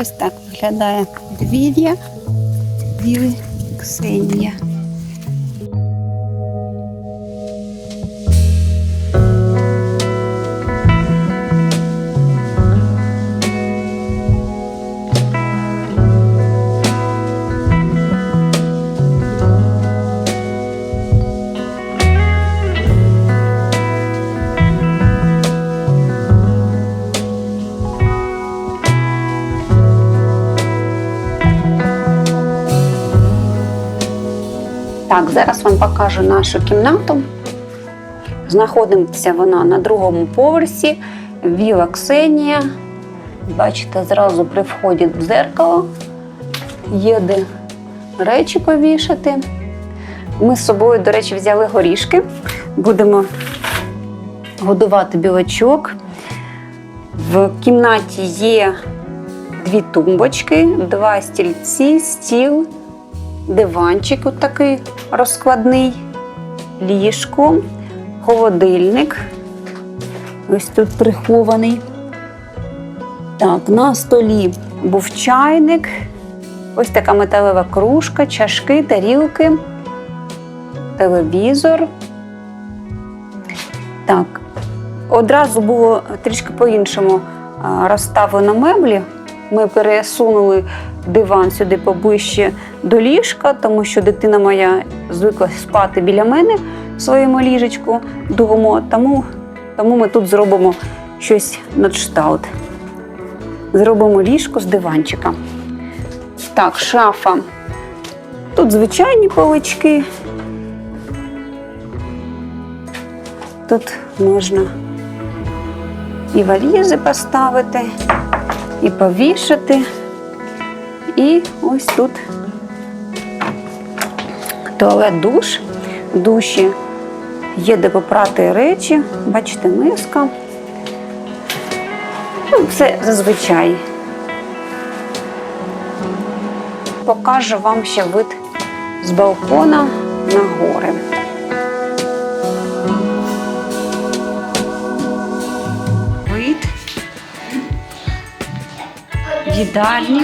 Ось так виглядає подвір'я Віли Ксенія. Так, зараз вам покажу нашу кімнату. Знаходиться вона на другому поверсі. Віла Ксенія. Бачите, зразу при вході в дзеркало. Є де речі повішати. Ми з собою, до речі, взяли горішки. Будемо годувати білочок. В кімнаті є дві тумбочки, два стільці, стіл, диванчик от такий розкладний, ліжко, холодильник. Ось тут прихований. Так, на столі був чайник, ось така металева кружка, чашки, тарілки, телевізор. Так, одразу було трішки по-іншому розставлено меблі. Ми пересунули диван сюди поближче до ліжка, тому що дитина моя звикла спати біля мене в своєму ліжечку другому, тому, тому ми тут зробимо щось на кшталт. Зробимо ліжко з диванчика. Так, шафа. Тут звичайні полички. Тут можна і валізи поставити, і повішати. І ось тут туалет душ. Душі є де попрати речі, бачите, миска. Ну, все зазвичай. Покажу вам ще вид з балкона на гори. Їдальні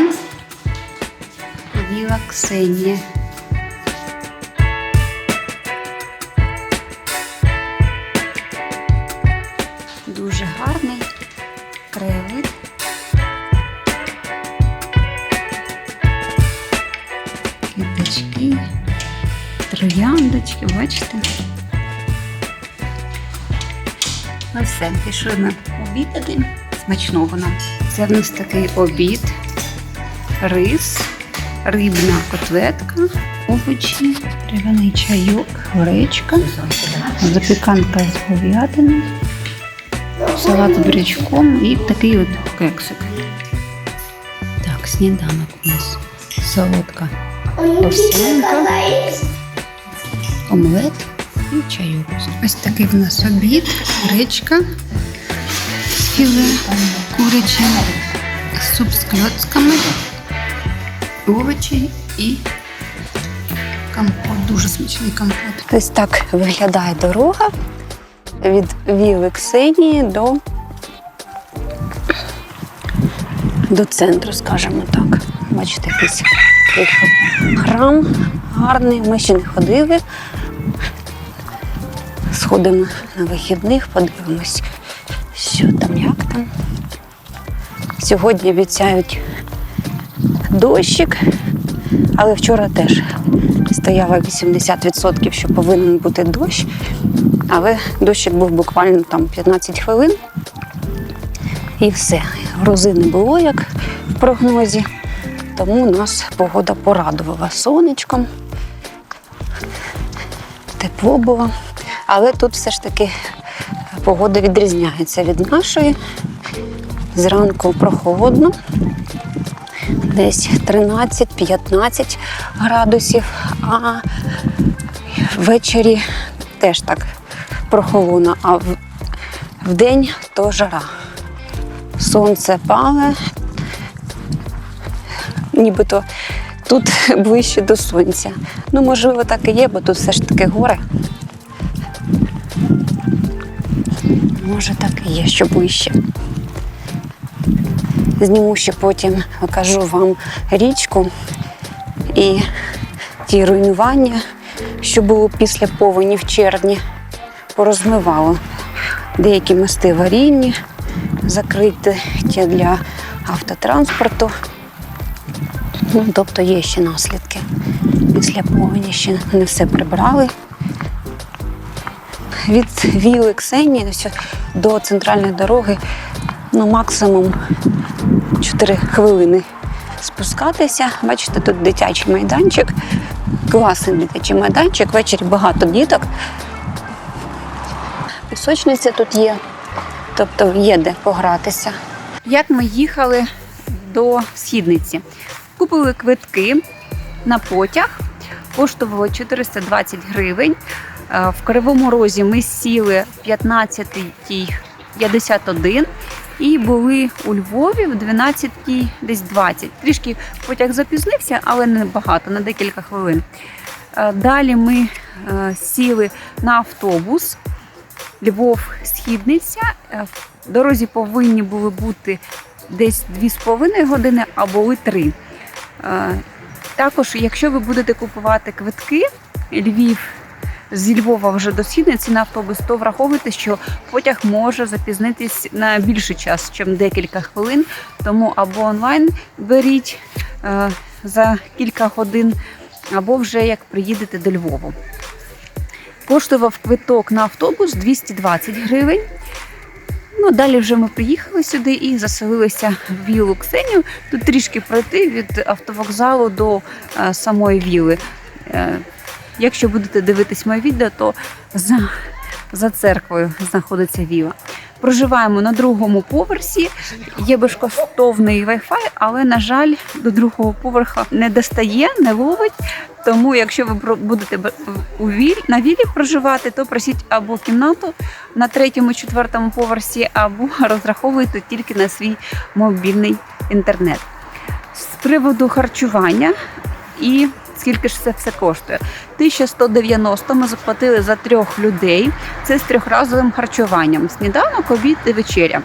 Віла Ксенія. Дуже гарний краєвид. Квіточки, трояндочки, бачите? Ну все, пішли ми обідати. Смачного нам. Це в нас такий обід, рис, рибна котлетка, овочі, травяний чайок, гречка, запіканка з говядини, салат з бурячком і такий от кексик. Так, сніданок у нас. Солодка овсянка, омлет і чайок. Ось такий в нас обід, гречка, філе куряче, суп з кльоцками, овочі і компот. Дуже смачний компот. Ось так виглядає дорога від Віли Ксенії до, до центру, скажімо так. Бачите, якийсь храм гарний. Ми ще не ходили. Сходимо на вихідних, подивимось, там. Сьогодні обіцяють дощик, але вчора теж стояло 80%, що повинен бути дощ. Але дощик був буквально там 15 хвилин. І все. Грози не було, як в прогнозі. Тому нас погода порадувала сонечком. Тепло було. Але тут все ж таки погода відрізняється від нашої. Зранку прохолодно, десь 13-15 градусів, а ввечері теж так прохолодно, а в, в день то жара. Сонце пале, нібито тут ближче до сонця. Ну, можливо, так і є, бо тут все ж таки гори. Може, так і є, що ближче. Зніму ще потім, покажу вам річку і ті руйнування, що було після повені в червні, порозмивало. Деякі мости аварійні, закриті ті для автотранспорту. Ну, тобто є ще наслідки. Після повені ще не все прибрали. Від віли Ксенії до центральної дороги ну, максимум 4 хвилини спускатися. Бачите, тут дитячий майданчик, класний дитячий майданчик. Ввечері багато діток. Пісочниця тут є, тобто є де погратися. Як ми їхали до східниці? Купили квитки на потяг, коштувало 420 гривень. Е, В Кривому Розі ми сіли в 15.51 і були у Львові в 12.00 десь 20. Трішки потяг запізнився, але не багато, на декілька хвилин. Е, Далі ми е, сіли на автобус Львов-Східниця. Е, В дорозі повинні були бути десь 2,5 години, а були 3. Е, Також, якщо ви будете купувати квитки Львів зі Львова вже до Східниці на автобус, то враховуйте, що потяг може запізнитись на більший час, ніж декілька хвилин. Тому або онлайн беріть е, за кілька годин, або вже як приїдете до Львова. Коштував квиток на автобус 220 гривень. Ну, далі вже ми приїхали сюди і заселилися в вілу Ксенію. Тут трішки пройти від автовокзалу до е, самої віли. Е, якщо будете дивитись моє відео, то за, за церквою знаходиться віла. Проживаємо на другому поверсі. Є безкоштовний Wi-Fi, але, на жаль, до другого поверха не достає, не ловить. Тому, якщо ви будете у віль, на вілі проживати, то просіть або кімнату на третьому, четвертому поверсі, або розраховуйте тільки на свій мобільний інтернет. З приводу харчування і скільки ж це все коштує? 1190 ми заплатили за трьох людей. Це з трьохразовим харчуванням: сніданок, обід і вечеря.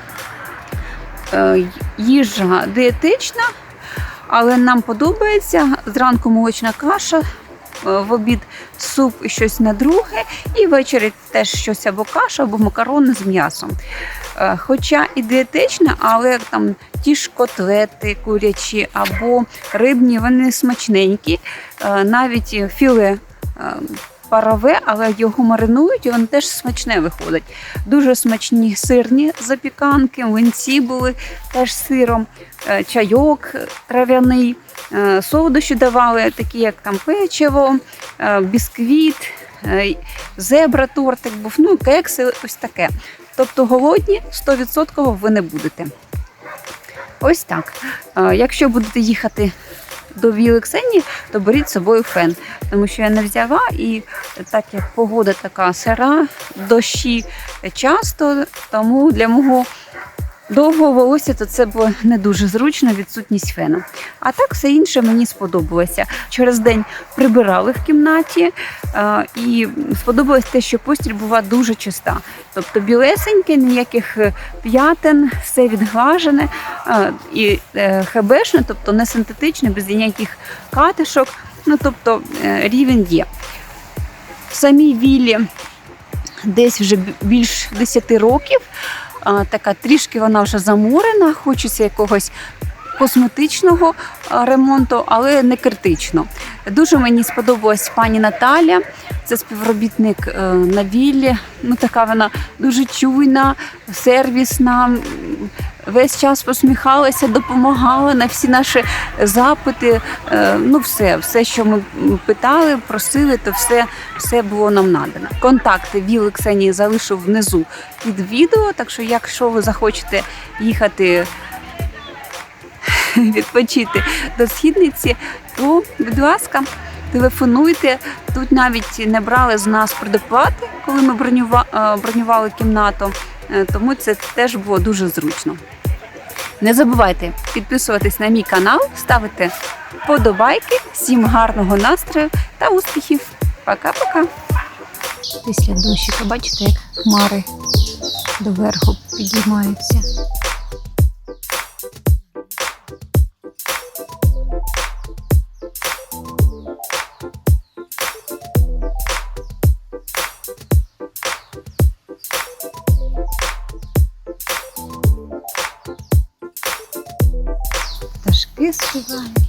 Е, Їжа дієтична, але нам подобається. Зранку молочна каша, в обід суп і щось на друге, і ввечері теж щось або каша, або макарони з м'ясом. Е, Хоча і дієтична, але там ті ж котлети курячі або рибні, вони смачненькі, Е, навіть філе. Парове, але його маринують, і воно теж смачне виходить. Дуже смачні сирні запіканки, млинці були теж сиром, е, чайок трав'яний, е, солодощі давали, такі як там печиво, е, бісквіт, зебра тортик був, ну кекси, ось таке. Тобто голодні 100% ви не будете. Ось так. Якщо будете їхати до Віли Ксенії, то беріть з собою фен, тому що я не взяла, і так як погода така сира, дощі часто, тому для мого довгого волосся то це було не дуже зручно, відсутність фену. А так все інше мені сподобалося. Через день прибирали в кімнаті, е, і сподобалось те, що постіль була дуже чиста. Тобто білесеньке, ніяких е, п'ятен, все відглажене е, і хебешне, тобто не синтетичне, без ніяких катишок. Ну тобто рівень є. В самій віллі десь вже більш 10 років. А, така трішки вона вже замурена, хочеться якогось косметичного ремонту, але не критично. Дуже мені сподобалась пані Наталя. Це співробітник е, на віллі. Ну, така вона дуже чуйна, сервісна. Весь час посміхалася, допомагала на всі наші запити. Е, Ну, все, все, що ми питали, просили, то все, все було нам надано. Контакти Віли Ксенії залишу внизу під відео. Так що, якщо ви захочете їхати відпочити до східниці, то, будь ласка, телефонуйте. Тут навіть не брали з нас предоплати, коли ми е, бронювали кімнату, Е, тому це теж було дуже зручно. Не забувайте підписуватись на мій канал, ставити подобайки. Всім гарного настрою та успіхів. Пока-пока. Після дощика, бачите, як хмари доверху підіймаються. Пташки співають.